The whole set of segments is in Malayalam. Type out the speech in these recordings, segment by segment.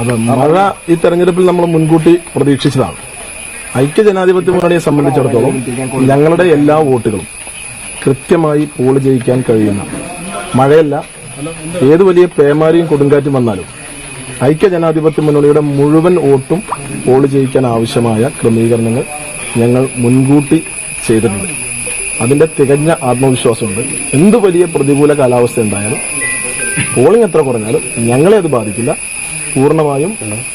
അതെ മഴ ഈ തെരഞ്ഞെടുപ്പിൽ നമ്മൾ മുൻകൂട്ടി പ്രതീക്ഷിച്ചതാണ്. ഐക്യ ജനാധിപത്യ മുന്നണിയെ സംബന്ധിച്ചിടത്തോളം ഞങ്ങളുടെ എല്ലാ വോട്ടുകളും കൃത്യമായി പോൾ ജയിക്കാൻ കഴിയുന്ന മഴയല്ല. ഏതു വലിയ പേമാരിയും കൊടുങ്കാറ്റും വന്നാലും ഐക്യ ജനാധിപത്യ മുന്നണിയുടെ മുഴുവൻ വോട്ടും പോൾ ജയിക്കാൻ ആവശ്യമായ ക്രമീകരണങ്ങൾ ഞങ്ങൾ മുൻകൂട്ടി ചെയ്തിട്ടുണ്ട്. അതിന്റെ തികഞ്ഞ ആത്മവിശ്വാസമുണ്ട്. എന്ത് വലിയ പ്രതികൂല കാലാവസ്ഥ ഉണ്ടായാലും പോളിംഗ് എത്ര കുറഞ്ഞാലും ഞങ്ങളെ അത് ബാധിക്കില്ല. പൂർണമായും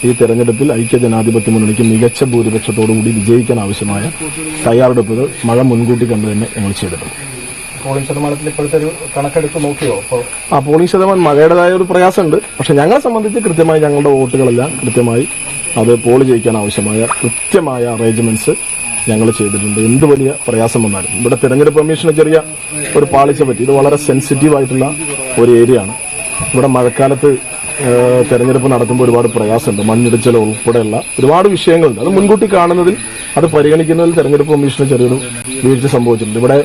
ഈ തെരഞ്ഞെടുപ്പിൽ ഐക്യ ജനാധിപത്യ മുന്നണിക്ക് മികച്ച ഭൂരിപക്ഷത്തോടുകൂടി വിജയിക്കാൻ ആവശ്യമായ തയ്യാറെടുപ്പുകൾ മഴ മുൻകൂട്ടി കണ്ടു തന്നെ ഞങ്ങൾ ചെയ്തിട്ടുണ്ട്. പോളിംഗ് ശതമാനത്തിൽ ഇപ്പോഴത്തെ ഒരു കണക്കെടുത്ത് നോക്കിയോ? ആ പോളിംഗ് ശതമാനം മഴയുടേതായ ഒരു പ്രയാസമുണ്ട്. പക്ഷെ ഞങ്ങളെ സംബന്ധിച്ച് കൃത്യമായി ഞങ്ങളുടെ വോട്ടുകളെല്ലാം കൃത്യമായി അത് പോൾ ജയിക്കാൻ ആവശ്യമായ കൃത്യമായ അറേഞ്ച്മെന്റ്സ് ഞങ്ങൾ ചെയ്തിട്ടുണ്ട്. എന്ത് വലിയ പ്രയാസം വന്നാലും ഇവിടെ തെരഞ്ഞെടുപ്പ് കമ്മീഷന് ചെറിയ ഒരു പാളിച്ച പറ്റി ഇത് വളരെ സെൻസിറ്റീവ് ആയിട്ടുള്ള ഒരു ഏരിയ ആണ്. ഇവിടെ മഴക്കാലത്ത് തെരഞ്ഞെടുപ്പ് നടത്തുമ്പോൾ ഒരുപാട് പ്രയാസമുണ്ട്. മണ്ണിടിച്ചൽ ഉൾപ്പെടെയുള്ള ഒരുപാട് വിഷയങ്ങളുണ്ട്. അത് മുൻകൂട്ടി കാണുന്നതിൽ അത് പരിഗണിക്കുന്നതിൽ തെരഞ്ഞെടുപ്പ് കമ്മീഷന് ചെറിയൊരു വീഴ്ച സംഭവിച്ചിട്ടുണ്ട്. ഇവിടെ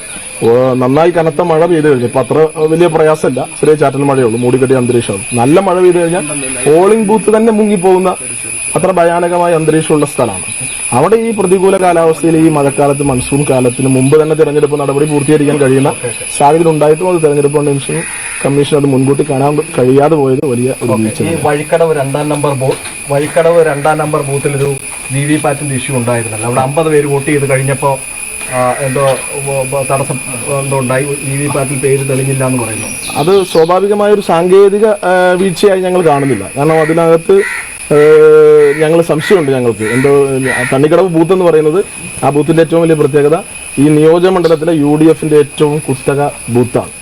നന്നായി കനത്ത മഴ പെയ്തു കഴിഞ്ഞു. അത്ര വലിയ പ്രയാസമില്ല. ചെറിയ ചാറ്റൽ മഴയുള്ളൂ. മൂടിക്കെട്ടിയ അന്തരീക്ഷമാണ്. നല്ല മഴ പെയ്തു കഴിഞ്ഞാൽ പോളിംഗ് ബൂത്ത് തന്നെ മുങ്ങിപ്പോകുന്ന അത്ര ഭയാനകമായ അന്തരീക്ഷമുള്ള സ്ഥലമാണ്. അവിടെ ഈ പ്രതികൂല കാലാവസ്ഥയിൽ ഈ മഴക്കാലത്ത് മൺസൂൺ കാലത്തിന് മുമ്പ് തന്നെ തെരഞ്ഞെടുപ്പ് നടപടി പൂർത്തീകരിക്കാൻ കഴിയുന്ന സാഹചര്യം ഉണ്ടായിട്ടും അത് തെരഞ്ഞെടുപ്പ് കമ്മീഷൻ കമ്മീഷൻ അത് മുൻകൂട്ടി കാണാൻ കഴിയാതെ പോയത് വലിയ ഒരു ഈ വഴിക്കടവ് രണ്ടാം നമ്പർ ബൂത്ത് വഴിക്കടവ് രണ്ടാം നമ്പർ ബൂത്തിൽ ഒരു വി വി പാറ്റിന്റെ ഇഷ്യൂ ഉണ്ടായിരുന്നല്ലോ. അവിടെ അമ്പത് പേര് വോട്ട് ചെയ്ത് കഴിഞ്ഞപ്പോൾ എന്തോ തടസ്സം എന്തോ ഉണ്ടായി. വി വി പാറ്റിൽ പേര് തെളിഞ്ഞില്ല എന്ന് പറയുന്നു. അത് സ്വാഭാവികമായ ഒരു സാങ്കേതിക വീഴ്ചയായി ഞങ്ങൾ കാണുന്നില്ല. കാരണം അതിനകത്ത് ഞങ്ങൾ സംശയമുണ്ട് ഞങ്ങൾക്ക്. എന്തോ തണ്ണിക്കടവ് ബൂത്ത് എന്ന് പറയുന്നത് ആ ബൂത്തിന്റെ ഏറ്റവും വലിയ പ്രത്യേകത ഈ നിയോജക മണ്ഡലത്തിലെ യു ഡി എഫിന്റെ ഏറ്റവും കുത്തക ബൂത്താണ്.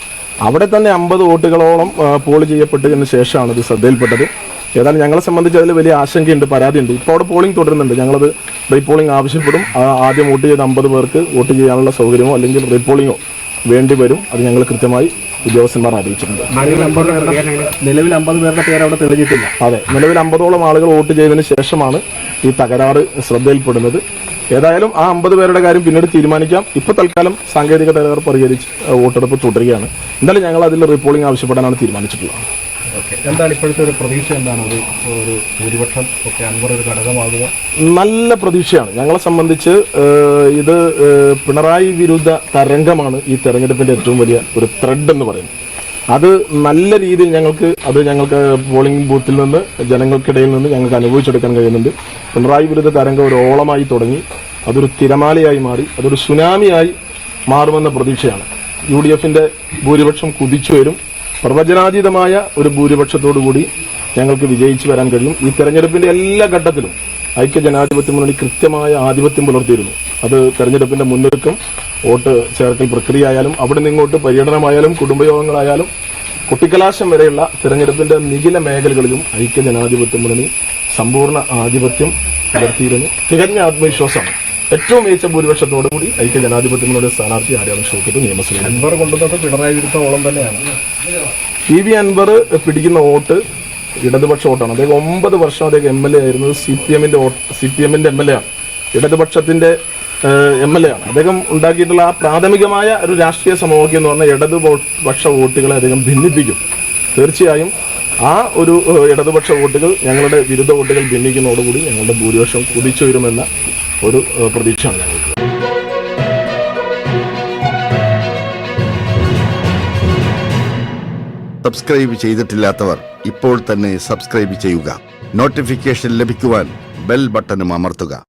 അവിടെ തന്നെ അമ്പത് വോട്ടുകളോളം പോൾ ചെയ്യപ്പെട്ടതിന് ശേഷമാണ് ഇത് ശ്രദ്ധയിൽപ്പെട്ടത്. ഏതായാലും ഞങ്ങളെ സംബന്ധിച്ച് അതിൽ വലിയ ആശങ്കയുണ്ട് പരാതിയുണ്ട്. ഇപ്പോൾ അവിടെ പോളിംഗ് തുടരുന്നുണ്ട്. ഞങ്ങളത് റീപോളിംഗ് ആവശ്യപ്പെടും. ആദ്യം വോട്ട് ചെയ്ത അമ്പത് പേർക്ക് വോട്ട് ചെയ്യാനുള്ള സൗകര്യമോ അല്ലെങ്കിൽ റീപോളിംഗോ വേണ്ടി വരും. അത് ഞങ്ങൾ കൃത്യമായി ഉദ്യോഗസ്ഥന്മാർ അറിയിച്ചിട്ടുണ്ട്. നിലവിൽ അമ്പത് പേരുടെ പേര് അവിടെ തെളിഞ്ഞിട്ടില്ല. അതെ. നിലവിൽ അമ്പതോളം ആളുകൾ വോട്ട് ചെയ്തതിന് ശേഷമാണ് ഈ തകരാറ് ശ്രദ്ധയിൽപ്പെടുന്നത്. ഏതായാലും ആ അമ്പത് പേരുടെ കാര്യം പിന്നീട് തീരുമാനിക്കാം. ഇപ്പൊ തൽക്കാലം സാങ്കേതിക തകരാറ് പരിഹരിച്ച് വോട്ടെടുപ്പ് തുടരുകയാണ്. എന്തായാലും ഞങ്ങൾ അതിൽ റിപ്പോളിംഗ് ആവശ്യപ്പെടാനാണ് തീരുമാനിച്ചിട്ടുള്ളത്. എന്താണ് ഇപ്പോഴത്തെ ഒരു പ്രതീക്ഷ? എന്താണ് ഒരു ഒരു ഭൂരിപക്ഷം ഒക്കെ അൻവർ ഒരു ഘടകമാകുക? നല്ല പ്രതീക്ഷയാണ്. ഞങ്ങളെ സംബന്ധിച്ച് ഇത് പിണറായി വിരുദ്ധ തരംഗമാണ് ഈ തെരഞ്ഞെടുപ്പിന്റെ ഏറ്റവും വലിയ ഒരു ത്രെഡ് എന്ന് പറയുന്നത്. അത് നല്ല രീതിയിൽ ഞങ്ങൾക്ക് അത് ഞങ്ങൾക്ക് പോളിംഗ് ബൂത്തിൽ നിന്ന് ജനങ്ങൾക്കിടയിൽ നിന്ന് ഞങ്ങൾക്ക് അനുഭവിച്ചെടുക്കാൻ കഴിയുന്നുണ്ട്. പിണറായി വിരുദ്ധ തരംഗം ഒരു ഓളമായി തുടങ്ങി അതൊരു തിരമാലയായി മാറി അതൊരു സുനാമിയായി മാറുമെന്ന പ്രതീക്ഷയാണ്. യു ഡി എഫിന്റെ ഭൂരിപക്ഷം കുതിച്ചു വരും പ്രവചനാതീതമായ ഒരു ഭൂരിപക്ഷത്തോടുകൂടി ഞങ്ങൾക്ക് വിജയിച്ചു വരാൻ കഴിയും. ഈ തെരഞ്ഞെടുപ്പിന്റെ എല്ലാ ഘട്ടത്തിലും ഐക്യ ജനാധിപത്യ മുന്നണി കൃത്യമായ ആധിപത്യം പുലർത്തിയിരുന്നു. അത് തെരഞ്ഞെടുപ്പിന്റെ മുന്നൊരുക്കം വോട്ട് ചേർക്കൽ പ്രക്രിയ ആയാലും അവിടെ നിന്നിങ്ങോട്ട് പര്യടനമായാലും കുടുംബയോഗങ്ങളായാലും കുട്ടിക്കലാശം വരെയുള്ള തെരഞ്ഞെടുപ്പിന്റെ നികില മേഖലകളിലും ഐക്യ ജനാധിപത്യ മുന്നണി സമ്പൂർണ ആധിപത്യം പുലർത്തിയിരുന്നു. തികഞ്ഞ ആത്മവിശ്വാസമാണ്. ഏറ്റവും മികച്ച ഭൂരിപക്ഷത്തോടു കൂടി ഐക്യ ജനാധിപത്യങ്ങളുടെ സ്ഥാനാർത്ഥി ആര്യാദം ഷോക്കത്ത് നിയമസഭയിൽ. അൻവർ കൊണ്ടുവന്നത് പിണറായി വിരുദ്ധ ഓളം തന്നെയാണ്. പി വി അൻവർ പിടിക്കുന്ന വോട്ട് ഇടതുപക്ഷ വോട്ടാണ്. അദ്ദേഹം ഒമ്പത് വർഷം അദ്ദേഹം എം എൽ എ ആയിരുന്നത് സി പി എമ്മിന്റെ സി പി എമ്മിന്റെ എം എൽ എ ആണ്. ഇടതുപക്ഷത്തിന്റെ എം എൽ എ ആണ്. അദ്ദേഹം ഉണ്ടാക്കിയിട്ടുള്ള ആ പ്രാഥമികമായ ഒരു രാഷ്ട്രീയ സമൂഹം എന്ന് പറഞ്ഞാൽ ഇടതുപക്ഷ വോട്ടുകളെ അദ്ദേഹം ഭിന്നിപ്പിക്കും. തീർച്ചയായും ആ ഒരു ഇടതുപക്ഷ വോട്ടുകൾ ഞങ്ങളുടെ വിരുദ്ധ വോട്ടുകൾ ഭിന്നിക്കുന്നതോടുകൂടി ഞങ്ങളുടെ ഭൂരിപക്ഷം കുതിച്ചു വരുമെന്ന ഒരു പ്രതീക്ഷയാണ് ഞങ്ങൾക്ക്. സബ്സ്ക്രൈബ് ചെയ്തിട്ടില്ലാത്തവർ ഇപ്പോൾ തന്നെ സബ്സ്ക്രൈബ് ചെയ്യുക. നോട്ടിഫിക്കേഷൻ ലഭിക്കുവാൻ ബെൽ ബട്ടണും അമർത്തുക.